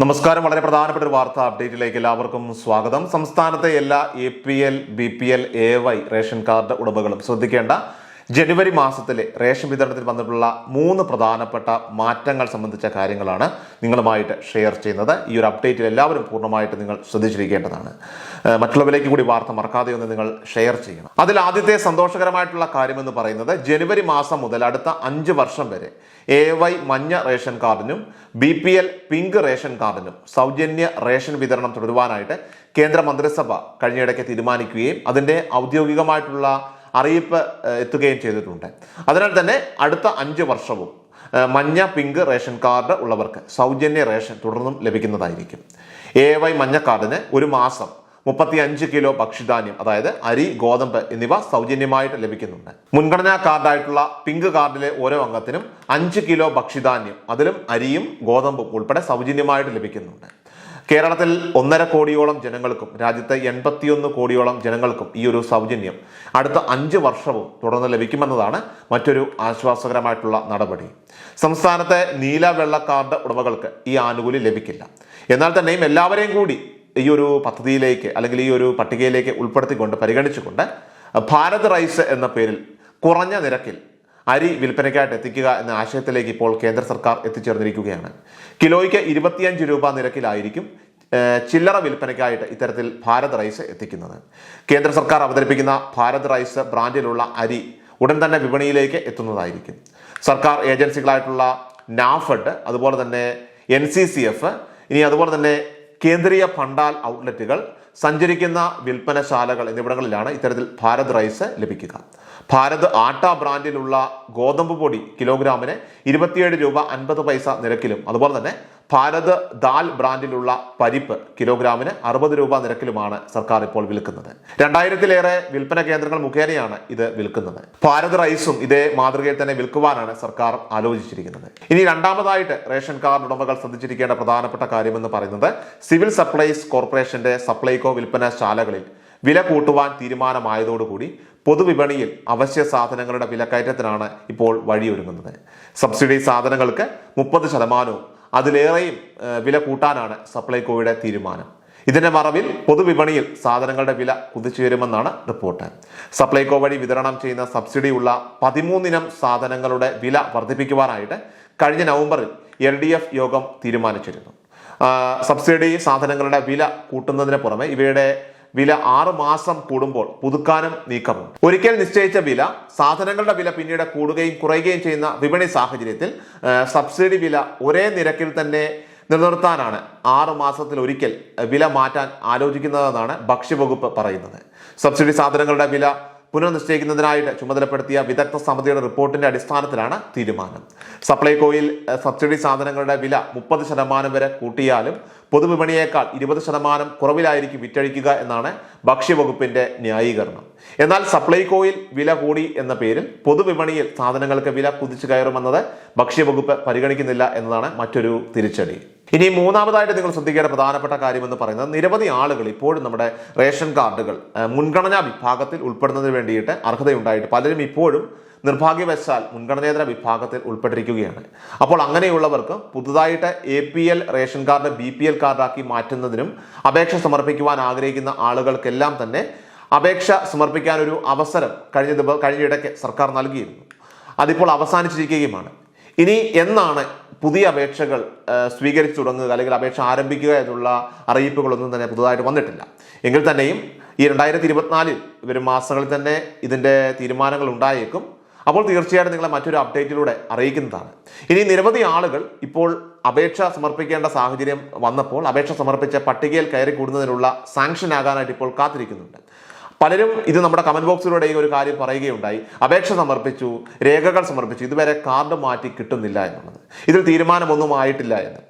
നമസ്കാരം. വളരെ പ്രധാനപ്പെട്ട ഒരു വാർത്താ അപ്ഡേറ്റിലേക്ക് എല്ലാവർക്കും സ്വാഗതം. സംസ്ഥാനത്തെ എല്ലാ A P L B P L A Y ration card ഉടമകളും ശ്രദ്ധിക്കേണ്ട ജനുവരി മാസത്തിലെ റേഷൻ വിതരണത്തിൽ വന്നിട്ടുള്ള മൂന്ന് പ്രധാനപ്പെട്ട മാറ്റങ്ങൾ സംബന്ധിച്ച കാര്യങ്ങളാണ് നിങ്ങളുമായിട്ട് ഷെയർ ചെയ്യുന്നത്. ഈ ഒരു അപ്ഡേറ്റിൽ എല്ലാവരും പൂർണമായിട്ട് നിങ്ങൾ ശ്രദ്ധിച്ചിരിക്കേണ്ടതാണ്. മറ്റുള്ളവരിലേക്ക് കൂടി വാർത്ത മറക്കാതെ ഒന്ന് നിങ്ങൾ ഷെയർ ചെയ്യണം. അതിൽ ആദ്യത്തെ സന്തോഷകരമായിട്ടുള്ള കാര്യമെന്ന് പറയുന്നത് ജനുവരി മാസം മുതൽ അടുത്ത അഞ്ച് വർഷം വരെ എ വൈ മഞ്ഞ ration കാർഡിനും B P L pink ration കാർഡിനും സൗജന്യ റേഷൻ വിതരണം തുടരുവാനായിട്ട് കേന്ദ്ര മന്ത്രിസഭ കഴിഞ്ഞിടയ്ക്ക് തീരുമാനിക്കുകയും അതിന്റെ ഔദ്യോഗികമായിട്ടുള്ള അറിയിപ്പ് എത്തുകയും ചെയ്തിട്ടുണ്ട്. അതിനാൽ തന്നെ അടുത്ത അഞ്ച് വർഷവും മഞ്ഞ പിങ്ക് റേഷൻ കാർഡ് ഉള്ളവർക്ക് സൗജന്യ റേഷൻ തുടർന്നും ലഭിക്കുന്നതായിരിക്കും. എ വൈ മഞ്ഞ കാർഡിന് ഒരു മാസം മുപ്പത്തി അഞ്ച് കിലോ ഭക്ഷ്യധാന്യം അതായത് അരി ഗോതമ്പ് എന്നിവ സൗജന്യമായിട്ട് ലഭിക്കുന്നുണ്ട്. മുൻഗണനാ കാർഡായിട്ടുള്ള പിങ്ക് കാർഡിലെ ഓരോ അംഗത്തിനും അഞ്ച് കിലോ ഭക്ഷ്യധാന്യം അതിലും അരിയും ഗോതമ്പും ഉൾപ്പെടെ സൗജന്യമായിട്ട് ലഭിക്കുന്നുണ്ട്. കേരളത്തിൽ ഒന്നര കോടിയോളം ജനങ്ങൾക്കും രാജ്യത്തെ എൺപത്തിയൊന്ന് കോടിയോളം ജനങ്ങൾക്കും ഈ ഒരു സൗജന്യം അടുത്ത അഞ്ച് വർഷവും തുടർന്ന് ലഭിക്കുമെന്നതാണ് മറ്റൊരു ആശ്വാസകരമായിട്ടുള്ള നടപടി. സംസ്ഥാനത്തെ നീല വെള്ള കാർഡ് ഉടമകൾക്ക് ഈ ആനുകൂല്യം ലഭിക്കില്ല. എന്നാൽ തന്നെയും എല്ലാവരെയും കൂടി ഈ ഒരു പദ്ധതിയിലേക്ക് അല്ലെങ്കിൽ ഈ ഒരു പട്ടികയിലേക്ക് ഉൾപ്പെടുത്തിക്കൊണ്ട് പരിഗണിച്ചുകൊണ്ട് ഭാരത് റൈസ് എന്ന പേരിൽ കുറഞ്ഞ നിരക്കിൽ അരി വിൽപ്പനയ്ക്കായിട്ട് എത്തിക്കുക എന്ന ആശയത്തിലേക്ക് ഇപ്പോൾ കേന്ദ്ര സർക്കാർ എത്തിച്ചേർന്നിരിക്കുകയാണ്. കിലോയ്ക്ക് ഇരുപത്തിയഞ്ച് രൂപ നിരക്കിലായിരിക്കും ചില്ലറ വിൽപ്പനയ്ക്കായിട്ട് ഇത്തരത്തിൽ ഭാരത് റൈസ് എത്തിക്കുന്നത്. കേന്ദ്ര സർക്കാർ അവതരിപ്പിക്കുന്ന ഭാരത് റൈസ് ബ്രാൻഡിലുള്ള അരി ഉടൻ തന്നെ വിപണിയിലേക്ക് എത്തുന്നതായിരിക്കും. സർക്കാർ ഏജൻസികളായിട്ടുള്ള നാഫഡ് അതുപോലെ തന്നെ എൻ സി സി എഫ് ഇനി അതുപോലെ തന്നെ കേന്ദ്രീയ ഫണ്ടാൽ ഔട്ട്ലെറ്റുകൾ സഞ്ചരിക്കുന്ന വിൽപ്പനശാലകൾ എന്നിവിടങ്ങളിലാണ് ഇത്തരത്തിൽ ഭാരത് റൈസ് ലഭിക്കുക. ഭാരത് ആട്ട ബ്രാൻഡിലുള്ള ഗോതമ്പ് പൊടി കിലോഗ്രാമിന് ഇരുപത്തിയേഴ് രൂപ അൻപത് പൈസ നിരക്കിലും അതുപോലെ തന്നെ ഭാരത് ദാൽ ബ്രാൻഡിലുള്ള പരിപ്പ് കിലോഗ്രാമിന് അറുപത് രൂപ നിരക്കിലുമാണ് സർക്കാർ ഇപ്പോൾ വിൽക്കുന്നത്. രണ്ടായിരത്തിലേറെ വിൽപ്പന കേന്ദ്രങ്ങൾ മുഖേനയാണ് ഇത് വിൽക്കുന്നത്. ഭാരത് റൈസും ഇതേ മാതൃകയിൽ തന്നെ വിൽക്കുവാനാണ് സർക്കാർ ആലോചിച്ചിരിക്കുന്നത്. ഇനി രണ്ടാമതായിട്ട് റേഷൻ കാർഡ് ഉടമകൾ ശ്രദ്ധിച്ചിരിക്കേണ്ട പ്രധാനപ്പെട്ട കാര്യമെന്ന് പറയുന്നത് സിവിൽ സപ്ലൈസ് കോർപ്പറേഷന്റെ സപ്ലൈകോ വിൽപ്പന ശാലകളിൽ വില കൂട്ടുവാൻ തീരുമാനമായതോടുകൂടി പൊതുവിപണിയിൽ അവശ്യ സാധനങ്ങളുടെ വിലക്കയറ്റത്തിനാണ് ഇപ്പോൾ വഴിയൊരുങ്ങുന്നത്. സബ്സിഡി സാധനങ്ങൾക്ക് മുപ്പത് ശതമാനവും അതിലേറെയും വില കൂട്ടാനാണ് സപ്ലൈകോയുടെ തീരുമാനം. ഇതിന്റെ മറവിൽ പൊതുവിപണിയിൽ സാധനങ്ങളുടെ വില കുതിച്ചുയരുമെന്നാണ് റിപ്പോർട്ട്. സപ്ലൈകോ വഴി വിതരണം ചെയ്യുന്ന സബ്സിഡിയുള്ള പതിമൂന്നിനം സാധനങ്ങളുടെ വില വർദ്ധിപ്പിക്കുവാനായിട്ട് കഴിഞ്ഞ നവംബറിൽ എൽ ഡി എഫ് യോഗം തീരുമാനിച്ചിരുന്നു. സബ്സിഡി സാധനങ്ങളുടെ വില കൂട്ടുന്നതിന് പുറമെ ഇവയുടെ വില ആറ് മാസം കൂടുമ്പോൾ പുതുക്കാനും നീക്കമുണ്ട്. ഒരിക്കൽ നിശ്ചയിച്ച വില സാധനങ്ങളുടെ വില പിന്നീട് കൂടുകയും കുറയുകയും ചെയ്യുന്ന വിപണി സാഹചര്യത്തിൽ സബ്സിഡി വില ഒരേ നിരക്കിൽ തന്നെ നിലനിർത്താനാണ് ആറ് മാസത്തിൽ ഒരിക്കൽ വില മാറ്റാൻ ആലോചിക്കുന്നതെന്നാണ് ഭക്ഷ്യവകുപ്പ് പറയുന്നത്. സബ്സിഡി സാധനങ്ങളുടെ വില പുനർനിശ്ചയിക്കുന്നതിനായിട്ട് ചുമതലപ്പെടുത്തിയ വിദഗ്ധ സമിതിയുടെ റിപ്പോർട്ടിന്റെ അടിസ്ഥാനത്തിലാണ് തീരുമാനം. സപ്ലൈകോയിൽ സബ്സിഡി സാധനങ്ങളുടെ വില മുപ്പത് ശതമാനം വരെ കൂട്ടിയാലും പൊതുവിപണിയേക്കാൾ ഇരുപത് ശതമാനം കുറവിലായിരിക്കും വിറ്റഴിക്കുക എന്നാണ് ഭക്ഷ്യവകുപ്പിന്റെ ന്യായീകരണം. എന്നാൽ സപ്ലൈകോയിൽ വില കൂടി എന്ന പേരിൽ പൊതുവിപണിയിൽ സാധനങ്ങൾക്ക് വില കുതിച്ചു കയറുമെന്നത് ഭക്ഷ്യവകുപ്പ് പരിഗണിക്കുന്നില്ല എന്നതാണ് മറ്റൊരു തിരിച്ചടി. ഇനി മൂന്നാമതായിട്ട് നിങ്ങൾ ശ്രദ്ധിക്കേണ്ട പ്രധാനപ്പെട്ട കാര്യമെന്ന് പറയുന്നത് നിരവധി ആളുകൾ ഇപ്പോഴും നമ്മുടെ റേഷൻ കാർഡുകൾ മുൻഗണനാ വിഭാഗത്തിൽ ഉൾപ്പെടുന്നതിന് വേണ്ടിയിട്ട് അർഹതയുണ്ടായിട്ട് പലരും ഇപ്പോഴും നിർഭാഗ്യവശാൽ മുൻഗണനേതര വിഭാഗത്തിൽ ഉൾപ്പെട്ടിരിക്കുകയാണ്. അപ്പോൾ അങ്ങനെയുള്ളവർക്ക് പുതുതായിട്ട് A P L ration card B P L കാർഡാക്കി മാറ്റുന്നതിനും അപേക്ഷ സമർപ്പിക്കുവാൻ ആഗ്രഹിക്കുന്ന ആളുകൾക്കെല്ലാം തന്നെ അപേക്ഷ സമർപ്പിക്കാൻ ഒരു അവസരം കഴിഞ്ഞ ദിവ കഴിഞ്ഞിടയ്ക്ക് സർക്കാർ നൽകിയിരുന്നു. അതിപ്പോൾ അവസാനിച്ചിരിക്കുകയുമാണ്. ഇനി എന്നാണ് പുതിയ അപേക്ഷകൾ സ്വീകരിച്ചു തുടങ്ങുക അല്ലെങ്കിൽ അപേക്ഷ ആരംഭിക്കുക എന്നുള്ള അറിയിപ്പുകളൊന്നും തന്നെ പുതുതായിട്ട് വന്നിട്ടില്ല. എങ്കിൽ തന്നെയും ഈ രണ്ടായിരത്തി ഇരുപത്തിനാലിൽ വരും മാസങ്ങളിൽ തന്നെ ഇതിന്റെ തീരുമാനങ്ങൾ ഉണ്ടായേക്കും. അപ്പോൾ തീർച്ചയായിട്ടും നിങ്ങളെ മറ്റൊരു അപ്ഡേറ്റിലൂടെ അറിയിക്കുന്നതാണ്. ഇനി നിരവധി ആളുകൾ ഇപ്പോൾ അപേക്ഷ സമർപ്പിക്കേണ്ട സാഹചര്യം വന്നപ്പോൾ അപേക്ഷ സമർപ്പിച്ച പട്ടികയിൽ കയറി കൂടുന്നതിനുള്ള സാങ്ഷൻ ആകാനായിട്ട് ഇപ്പോൾ കാത്തിരിക്കുന്നുണ്ട്. പലരും ഇത് നമ്മുടെ കമന്റ് ബോക്സിലൂടെ ഈ ഒരു കാര്യം പറയുകയുണ്ടായി. അപേക്ഷ സമർപ്പിച്ചു രേഖകൾ സമർപ്പിച്ചു. ഇതുവരെ കാർഡ് മാറ്റി കിട്ടുന്നില്ല എന്നുള്ളത്. ഇതിൽ തീരുമാനമൊന്നും ആയിട്ടില്ല എന്ന്.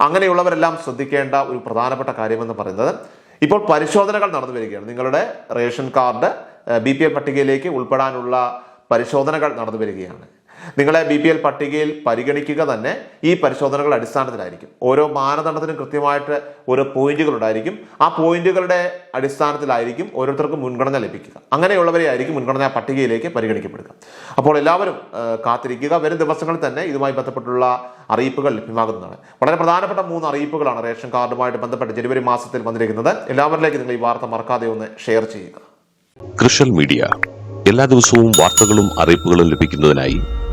അങ്ങനെയുള്ളവരെല്ലാം ശ്രദ്ധിക്കേണ്ട ഒരു പ്രധാനപ്പെട്ട കാര്യമെന്ന് പറയുന്നത് ഇപ്പോൾ പരിശോധനകൾ നടന്നു വരികയാണ്. നിങ്ങളുടെ ration card B P L പട്ടികയിലേക്ക് ഉൾപ്പെടാനുള്ള പരിശോധനകൾ നടന്നു വരികയാണ്. നിങ്ങളെ ബി പി എൽ പട്ടികയിൽ പരിഗണിക്കുക തന്നെ ഈ പരിശോധനകൾ അടിസ്ഥാനത്തിലായിരിക്കും. ഓരോ മാനദണ്ഡത്തിനും കൃത്യമായിട്ട് ഓരോ പോയിന്റുകൾ ഉണ്ടായിരിക്കും ആ പോയിന്റുകളുടെ അടിസ്ഥാനത്തിലായിരിക്കും ഓരോരുത്തർക്കും മുൻഗണന ലഭിക്കുക. അങ്ങനെയുള്ളവരെ ആയിരിക്കും മുൻഗണനാ പട്ടികയിലേക്ക് പരിഗണിക്കപ്പെടുക. അപ്പോൾ എല്ലാവരും കാത്തിരിക്കുക. വരും ദിവസങ്ങളിൽ തന്നെ ഇതുമായി ബന്ധപ്പെട്ടുള്ള അറിയിപ്പുകൾ ലഭ്യമാകുന്നതാണ്. വളരെ പ്രധാനപ്പെട്ട മൂന്ന് അറിയിപ്പുകളാണ് റേഷൻ കാർഡുമായിട്ട് ബന്ധപ്പെട്ട് ജനുവരി മാസത്തിൽ വന്നിരിക്കുന്നത്. എല്ലാവരിലേക്കും നിങ്ങൾ ഈ വാർത്ത മറക്കാതെ ഒന്ന് ഷെയർ ചെയ്യുക. കൃഷൽ മീഡിയ. എല്ലാ ദിവസവും വാർത്തകളും അറിയിപ്പുകളും ലഭിക്കുന്നതിനായി